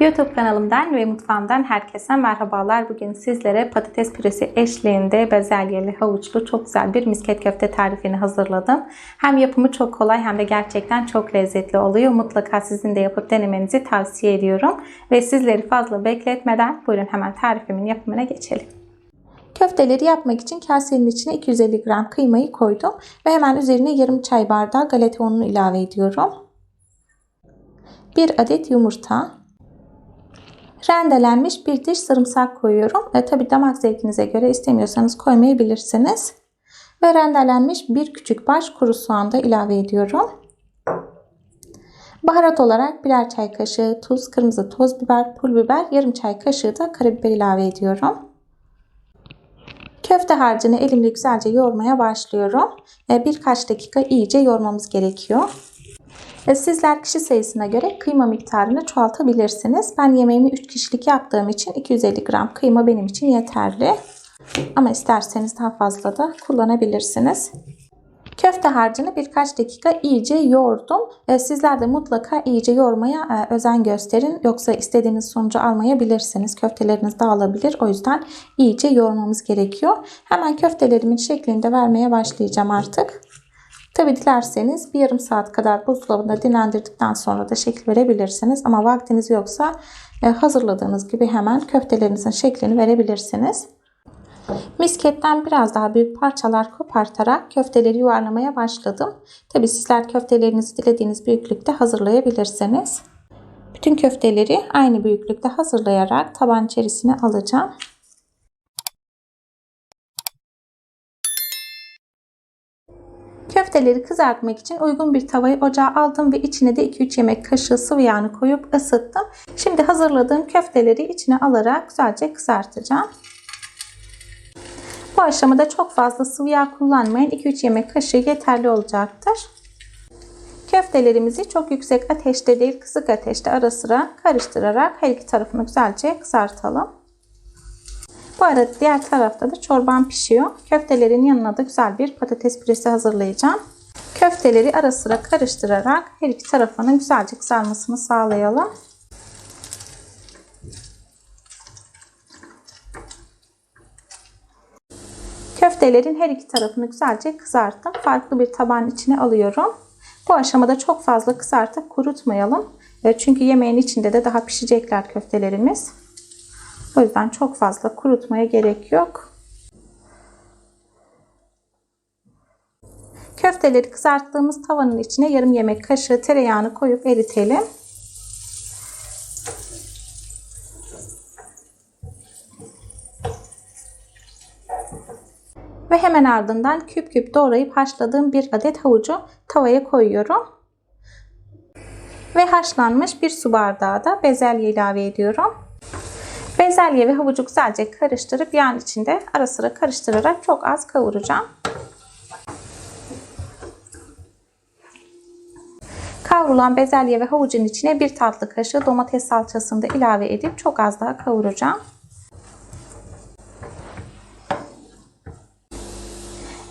YouTube kanalımdan ve mutfağımdan herkese merhabalar. Bugün sizlere patates püresi eşliğinde bezelyeli, havuçlu çok güzel bir misket köfte tarifini hazırladım. Hem yapımı çok kolay hem de gerçekten çok lezzetli oluyor. Mutlaka sizin de yapıp denemenizi tavsiye ediyorum. Ve sizleri fazla bekletmeden buyurun hemen tarifimin yapımına geçelim. Köfteleri yapmak için kasenin içine 250 gram kıymayı koydum ve hemen üzerine yarım çay bardağı galeta ununu ilave ediyorum. 1 adet yumurta, rendelenmiş bir diş sarımsak koyuyorum. E, Tabi damak zevkinize göre istemiyorsanız koymayabilirsiniz. Ve rendelenmiş bir küçük baş kuru soğan da ilave ediyorum. Baharat olarak birer çay kaşığı tuz, kırmızı toz biber, pul biber, yarım çay kaşığı da karabiber ilave ediyorum. Köfte harcını elimle güzelce yoğurmaya başlıyorum. Birkaç dakika iyice yoğurmamız gerekiyor. E, Sizler kişi sayısına göre kıyma miktarını çoğaltabilirsiniz. Ben yemeğimi 3 kişilik yaptığım için 250 gram kıyma benim için yeterli. Ama isterseniz daha fazla da kullanabilirsiniz. Köfte harcını birkaç dakika iyice yoğurdum. E, Sizler de mutlaka iyice yoğurmaya e, özen gösterin. Yoksa istediğiniz sonucu almayabilirsiniz. Köfteleriniz dağılabilir. O yüzden iyice yoğurmamız gerekiyor. Hemen köftelerimin şeklini de vermeye başlayacağım artık. Tabi dilerseniz bir yarım saat kadar buzdolabında dinlendirdikten sonra da şekil verebilirsiniz. Ama vaktiniz yoksa e, hazırladığınız gibi hemen köftelerinizin şeklini verebilirsiniz. Misketten biraz daha büyük parçalar kopartarak köfteleri yuvarlamaya başladım. Tabi sizler köftelerinizi dilediğiniz büyüklükte hazırlayabilirsiniz. Bütün köfteleri aynı büyüklükte hazırlayarak taban içerisine alacağım. Köfteleri kızartmak için uygun bir tavayı ocağa aldım ve içine de 2-3 yemek kaşığı sıvı yağını koyup ısıttım. Şimdi hazırladığım köfteleri içine alarak güzelce kızartacağım. Bu aşamada çok fazla sıvı yağ kullanmayın. 2-3 yemek kaşığı yeterli olacaktır. Köftelerimizi çok yüksek ateşte değil kısık ateşte ara sıra karıştırarak her iki tarafını güzelce kızartalım. Bu arada diğer tarafta da çorbam pişiyor. Köftelerin yanına da güzel bir patates püresi hazırlayacağım. Köfteleri ara sıra karıştırarak her iki tarafının güzelce kızarmasını sağlayalım. Köftelerin her iki tarafını güzelce kızarttım. Farklı bir taban içine alıyorum. Bu aşamada çok fazla kızartıp kurutmayalım. E, çünkü yemeğin içinde de daha pişecekler köftelerimiz. O yüzden çok fazla kurutmaya gerek yok. Köfteleri kızarttığımız tavanın içine yarım yemek kaşığı tereyağını koyup eritelim. Ve hemen ardından küp küp doğrayıp haşladığım bir adet havucu tavaya koyuyorum. Ve haşlanmış bir su bardağı da bezelye ilave ediyorum. Bezelye ve havucu güzelce karıştırıp yağın içinde ara sıra karıştırarak çok az kavuracağım. Kavrulan bezelye ve havucun içine bir tatlı kaşığı domates salçasını da ilave edip çok az daha kavuracağım.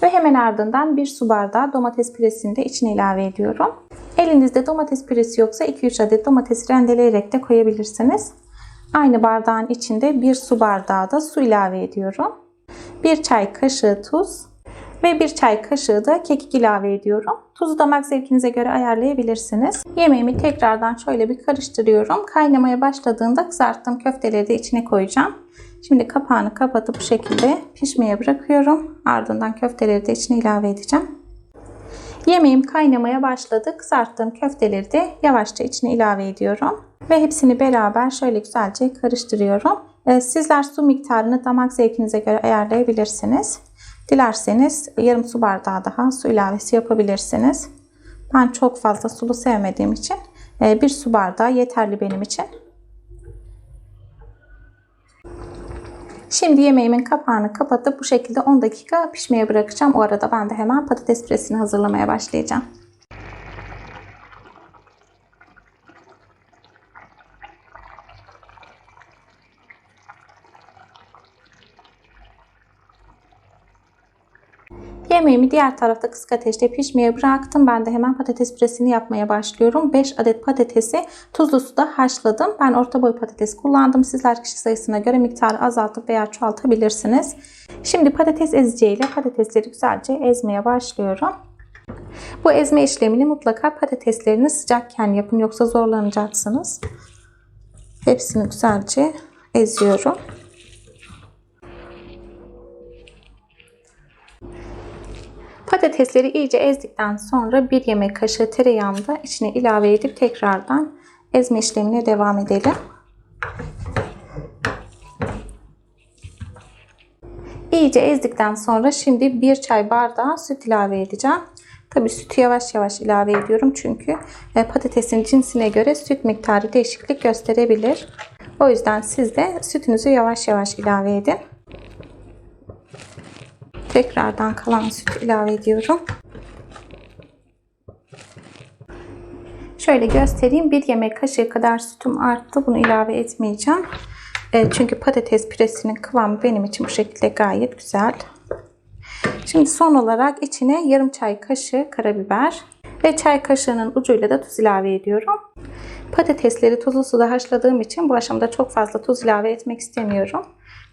Ve hemen ardından bir su bardağı domates püresini de içine ilave ediyorum. Elinizde domates püresi yoksa 2-3 adet domatesi rendeleyerek de koyabilirsiniz. Aynı bardağın içinde bir su bardağı da su ilave ediyorum. Bir çay kaşığı tuz ve bir çay kaşığı da kekik ilave ediyorum. Tuzu damak zevkinize göre ayarlayabilirsiniz. Yemeğimi tekrardan şöyle bir karıştırıyorum. Kaynamaya başladığında kızarttığım köfteleri de içine koyacağım. Şimdi kapağını kapatıp bu şekilde pişmeye bırakıyorum. Ardından köfteleri de içine ilave edeceğim. Yemeğim kaynamaya başladı. Kızarttığım köfteleri de yavaşça içine ilave ediyorum. Ve hepsini beraber şöyle güzelce karıştırıyorum. Ee, sizler su miktarını damak zevkinize göre ayarlayabilirsiniz. Dilerseniz yarım su bardağı daha su ilavesi yapabilirsiniz. Ben çok fazla sulu sevmediğim için e, bir su bardağı yeterli benim için. Şimdi yemeğimin kapağını kapatıp bu şekilde 10 dakika pişmeye bırakacağım. O arada ben de hemen patates püresini hazırlamaya başlayacağım. Yemeğimi diğer tarafta kısık ateşte pişmeye bıraktım. Ben de hemen patates püresini yapmaya başlıyorum. 5 adet patatesi tuzlu suda haşladım. Ben orta boy patates kullandım. Sizler kişi sayısına göre miktarı azaltıp veya çoğaltabilirsiniz. Şimdi patates eziciyle patatesleri güzelce ezmeye başlıyorum. Bu ezme işlemini mutlaka patateslerini sıcakken yapın yoksa zorlanacaksınız. Hepsini güzelce eziyorum. Patatesleri iyice ezdikten sonra bir yemek kaşığı tereyağını da içine ilave edip tekrardan ezme işlemine devam edelim. İyice ezdikten sonra şimdi bir çay bardağı süt ilave edeceğim. Tabi sütü yavaş yavaş ilave ediyorum çünkü e, patatesin cinsine göre süt miktarı değişiklik gösterebilir. O yüzden siz de sütünüzü yavaş yavaş ilave edin. Tekrardan kalan sütü ilave ediyorum. Şöyle göstereyim. Bir yemek kaşığı kadar sütüm arttı. Bunu ilave etmeyeceğim. E, çünkü patates püresinin kıvamı benim için bu şekilde gayet güzel. Şimdi son olarak içine yarım çay kaşığı karabiber ve çay kaşığının ucuyla da tuz ilave ediyorum. Patatesleri tuzlu suda haşladığım için bu aşamada çok fazla tuz ilave etmek istemiyorum.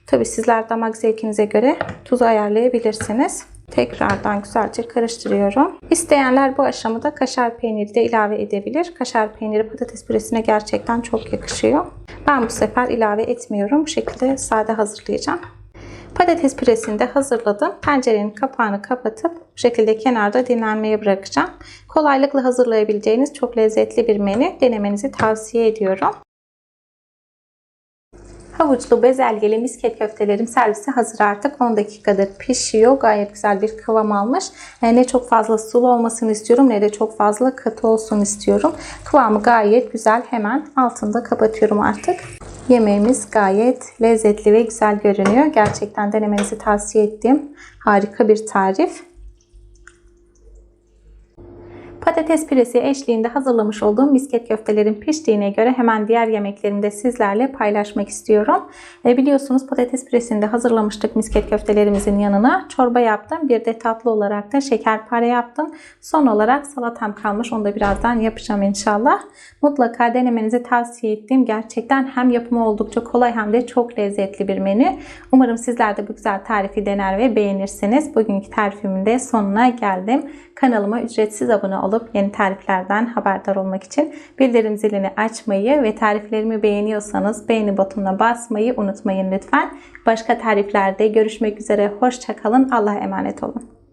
Tabi sizler damak zevkinize göre tuzu ayarlayabilirsiniz. Tekrardan güzelce karıştırıyorum. İsteyenler bu aşamada kaşar peyniri de ilave edebilir. Kaşar peyniri patates püresine gerçekten çok yakışıyor. Ben bu sefer ilave etmiyorum. Bu şekilde sade hazırlayacağım. Patates püresini de hazırladım. Tencerenin kapağını kapatıp bu şekilde kenarda dinlenmeye bırakacağım. Kolaylıkla hazırlayabileceğiniz çok lezzetli bir menü. Denemenizi tavsiye ediyorum. Havuçlu bezelyeli misket köftelerim servisi hazır artık. 10 dakikadır pişiyor. Gayet güzel bir kıvam almış. E, ne çok fazla sulu olmasını istiyorum ne de çok fazla katı olsun istiyorum. Kıvamı gayet güzel. Hemen altında kapatıyorum artık. Yemeğimiz gayet lezzetli ve güzel görünüyor. Gerçekten denemenizi tavsiye ettiğim harika bir tarif. Patates püresi eşliğinde hazırlamış olduğum misket köftelerin piştiğine göre hemen diğer yemeklerimi de sizlerle paylaşmak istiyorum. E, biliyorsunuz patates püresini hazırlamıştık misket köftelerimizin yanına. Çorba yaptım. Bir de tatlı olarak da şekerpare yaptım. Son olarak salatam kalmış. Onu da birazdan yapacağım inşallah. Mutlaka denemenizi tavsiye ettiğim gerçekten hem yapımı oldukça kolay hem de çok lezzetli bir menü. Umarım sizler de bu güzel tarifi dener ve beğenirsiniz. Bugünkü tarifimin de sonuna geldim. Kanalıma ücretsiz abone olup yeni tariflerden haberdar olmak için bildirim zilini açmayı ve tariflerimi beğeniyorsanız beğeni butonuna basmayı unutmayın lütfen. Başka tariflerde görüşmek üzere. Hoşçakalın. Allah'a emanet olun.